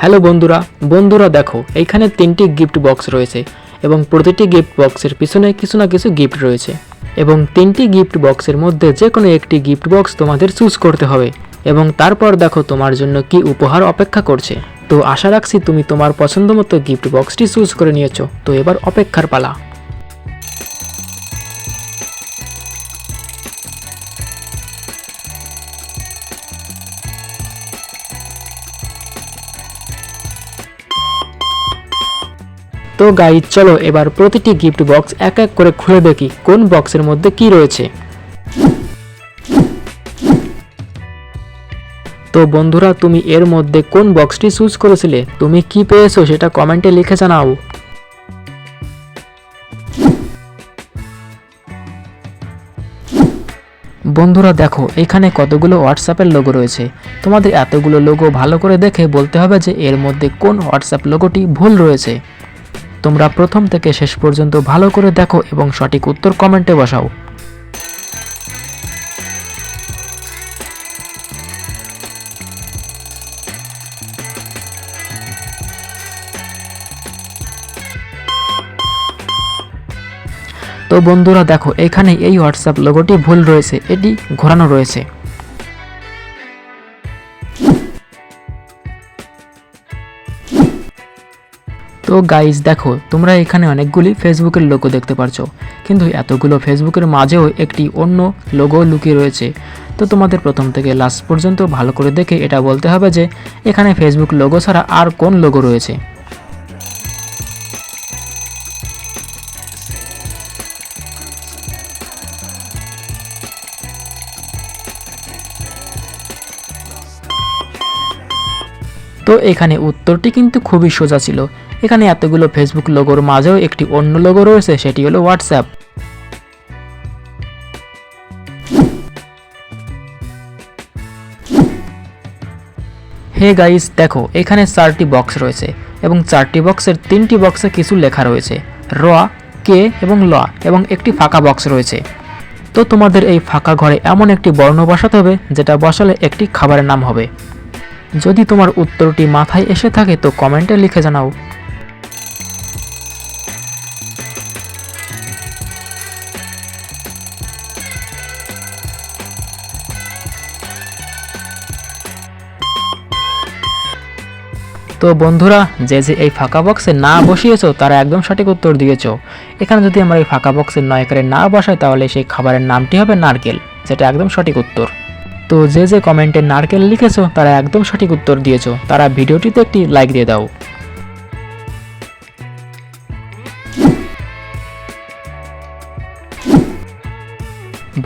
Hello বন্ধুরা বন্ধুরা দেখো, এইখানে তিনটি গিফট বক্স রয়েছে এবং প্রতিটি গিফট বক্সের পিছনে কিছু না কিছু গিফট রয়েছে এবং তিনটি গিফট বক্সের মধ্যে যে কোনো একটি গিফট বক্স তোমাদের চুজ করতে হবে এবং তারপর দেখো তোমার জন্য কি উপহার অপেক্ষা করছে। তো আশা রাখছি তুমি তোমার পছন্দ মতো গিফট বক্সটি চুজ করে নিয়েছো। তো এবার অপেক্ষার পালা। তো গাইজ, চলো এবার প্রতিটি গিফট বক্স এক এক করে খুলে দেখি কোন বক্সের মধ্যে কি রয়েছে। তো বন্ধুরা, তুমি এর মধ্যে কোন বক্সটি চুজ করেছিলে? তুমি কি পেয়েছ সেটা কমেন্টে লিখে জানাও। বন্ধুরা, দেখো, এখানে কতগুলো হোয়াটসঅ্যাপের লোগো রয়েছে। তোমাদের এতগুলো লোগো ভালো করে দেখে বলতে হবে যে এর মধ্যে কোন হোয়াটসঅ্যাপ লোগোটি ভুল রয়েছে। তোমরা প্রথম থেকে শেষ পর্যন্ত ভালো করে দেখো এবং সঠিক উত্তর কমেন্টে বসাও। তো বন্ধুরা দেখো এখানে এই হোয়াটসঅ্যাপ লোগোটি ভুল রয়েছে, এটি ঘোরানো রয়েছে। তো গাইজ দেখো, তোমরা এখানে অনেকগুলি ফেসবুকের লোগো দেখতে পারছ। কিন্তু এতগুলো ফেসবুকের মাঝেও একটি অন্য লোগো লুকিয়ে রয়েছে। তো তোমাদের প্রথম থেকে লাস্ট পর্যন্ত ভালো করে দেখে এটা বলতে হবে যে, এখানে ফেসবুক লোগো ছাড়া আর কোন লোগো রয়েছে? তো এখানে উত্তরটি কিন্তু খুবই সোজা ছিল। এখানে এতগুলো ফেসবুক লোগোর মাঝেও একটি অন্য লোগো রয়েছে, সেটি হলো হোয়াটসঅ্যাপ হে গাইস, দেখো, এখানে চারটি বক্স রয়েছে এবং চারটি বক্সের তিনটি বক্সে কিছু লেখা রয়েছে, র, কে এবং ল, এবং একটি ফাঁকা বক্স রয়েছে। তো তোমাদের এই ফাঁকা ঘরে এমন একটি বর্ণ বসাতে হবে, যেটা বসালে একটি খাবারের নাম হবে। যদি তোমার উত্তরটি মাথায় এসে থাকে তো কমেন্টে লিখে জানাও। তো বন্ধুরা, যে যে এই ফাঁকা বক্সে না বসিয়েছো, তারা একদম সঠিক উত্তর দিয়েছ। এখানে যদি আমরা এই ফাঁকা বক্সের নয় করে না বসাই তাহলে সেই খাবারের নামটি হবে নারকেল, যেটা একদম সঠিক উত্তর। তো যে যে কমেন্টে নারকেল লিখেছো, তারা একদম সঠিক উত্তর দিয়েছ। তারা ভিডিওটিতে একটি লাইক দিয়ে দাও।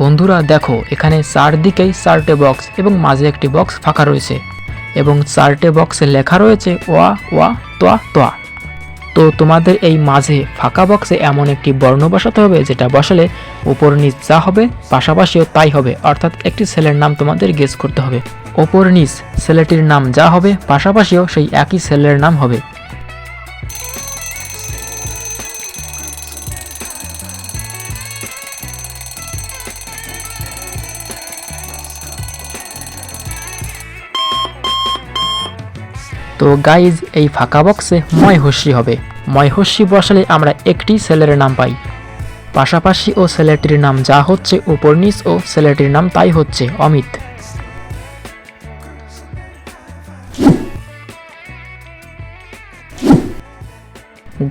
বন্ধুরা, দেখো, এখানে চারদিকেই চারটে বক্স এবং মাঝে একটি বক্স ফাঁকা রয়েছে। এবং চারটে বক্সে লেখা রয়েছে ওয়া ওয়া, তোয়া তোয়া। তো তোমাদের এই মাঝে ফাঁকা বক্সে এমন একটি বর্ণ বসাতে হবে, যেটা বসালে উপর নিচ যা হবে পাশাপাশিও তাই হবে, অর্থাৎ একটি ছেলের নাম তোমাদের গেস করতে হবে। ওপর নিচ ছেলেটির নাম যা হবে, পাশাপাশিও সেই একই ছেলের নাম হবে। তো গাইজ এই ফাঁকা বক্সে ময়হস্যি হবে। ময়হস্যি বসালে আমরা একটি ছেলের নাম পাই। পাশাপাশি ও ছেলেটির নাম যা হচ্ছে, উপর নিচ ও ছেলেটির নাম তাই হচ্ছে, অমিত।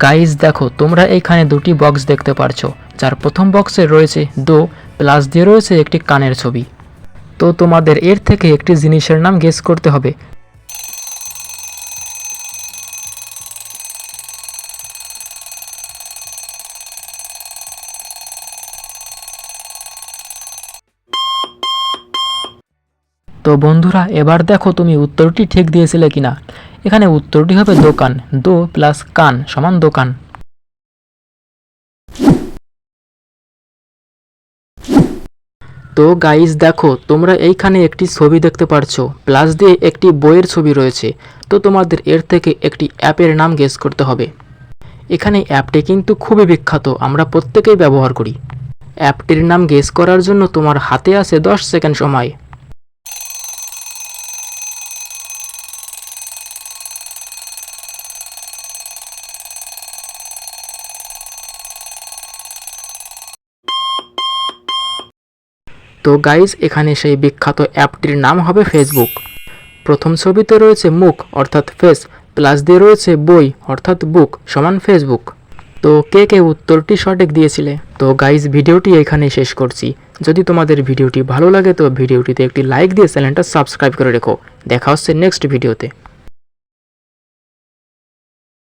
গাইজ দেখো, তোমরা এইখানে দুটি বক্স দেখতে পারছ। যার প্রথম বক্সে রয়েছে দো প্লাস দিয়ে রয়েছে একটি কানের ছবি। তো তোমাদের এর থেকে একটি জিনিসের নাম গেস করতে হবে। তো বন্ধুরা, এবার দেখো তুমি উত্তরটি ঠিক দিয়েছিলে কিনা। এখানে উত্তরটি হবে দোকান। দো প্লাস কান সমান দোকান। তো গাইজ দেখো, তোমরা এইখানে একটি ছবি দেখতে পারছ। প্লাস দিয়ে একটি বইয়ের ছবি রয়েছে। তো তোমাদের এর থেকে একটি অ্যাপের নাম গেস করতে হবে। এখানে অ্যাপটি কিন্তু খুবই বিখ্যাত। আমরা প্রত্যেকেই ব্যবহার করি। অ্যাপটির নাম গেস করার জন্য তোমার হাতে আছে দশ সেকেন্ড সময়। তো গাইজ এখানে সেই বিখ্যাত অ্যাপটির নাম হবে ফেসবুক প্রথম ছবিতে রয়েছে মুখ, অর্থাৎ ফেস প্লাস দিয়ে রয়েছে বই, অর্থাৎ বুক সমান ফেসবুক তো কে কে উত্তরটি সঠিক দিয়েছিলে? তো গাইজ ভিডিওটি এখানে শেষ করছি। যদি তোমাদের ভিডিওটি ভালো লাগে, তো ভিডিওটিতে একটি লাইক দিয়ে চ্যানেলটা সাবস্ক্রাইব করে রেখো। দেখা হচ্ছে নেক্সট ভিডিওতে।